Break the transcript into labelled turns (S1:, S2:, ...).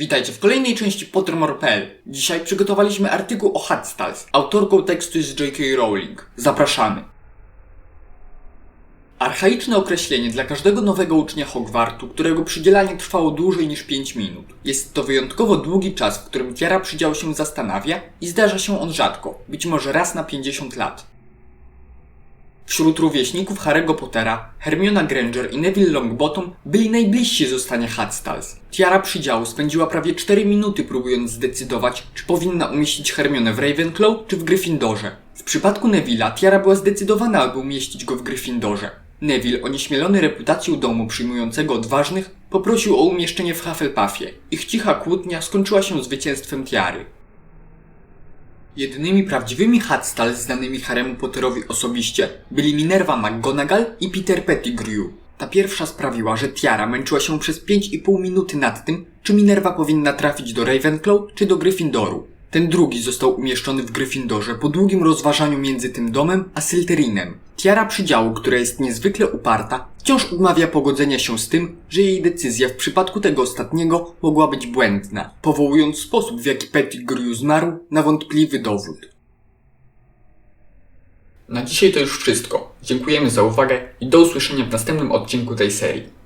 S1: Witajcie w kolejnej części Pottermore.pl. Dzisiaj przygotowaliśmy artykuł o Hadstals. Autorką tekstu jest J.K. Rowling. Zapraszamy. Archaiczne określenie dla każdego nowego ucznia Hogwartu, którego przydzielanie trwało dłużej niż 5 minut. Jest to wyjątkowo długi czas, w którym Tiara przydział się zastanawia i zdarza się on rzadko, być może raz na 50 lat. Wśród rówieśników Harry'ego Pottera, Hermiona Granger i Neville Longbottom byli najbliżsi zostania Hadstals. Tiara przydziału spędziła prawie 4 minuty próbując zdecydować, czy powinna umieścić Hermionę w Ravenclaw czy w Gryffindorze. W przypadku Neville'a Tiara była zdecydowana, aby umieścić go w Gryffindorze. Neville, onieśmielony reputacją domu przyjmującego odważnych, poprosił o umieszczenie w Hufflepuffie. Ich cicha kłótnia skończyła się zwycięstwem Tiary. Jedynymi prawdziwymi Hadstals znanymi Haremu Potterowi osobiście byli Minerva McGonagall i Peter Pettigrew. Ta pierwsza sprawiła, że Tiara męczyła się przez 5,5 minuty nad tym, czy Minerva powinna trafić do Ravenclaw czy do Gryffindoru. Ten drugi został umieszczony w Gryffindorze po długim rozważaniu między tym domem a Slytherinem. Tiara przydziału, która jest niezwykle uparta, wciąż odmawia pogodzenia się z tym, że jej decyzja w przypadku tego ostatniego mogła być błędna, powołując sposób, w jaki Pettigrew zmarł na wątpliwy dowód. Na dzisiaj to już wszystko. Dziękujemy za uwagę i do usłyszenia w następnym odcinku tej serii.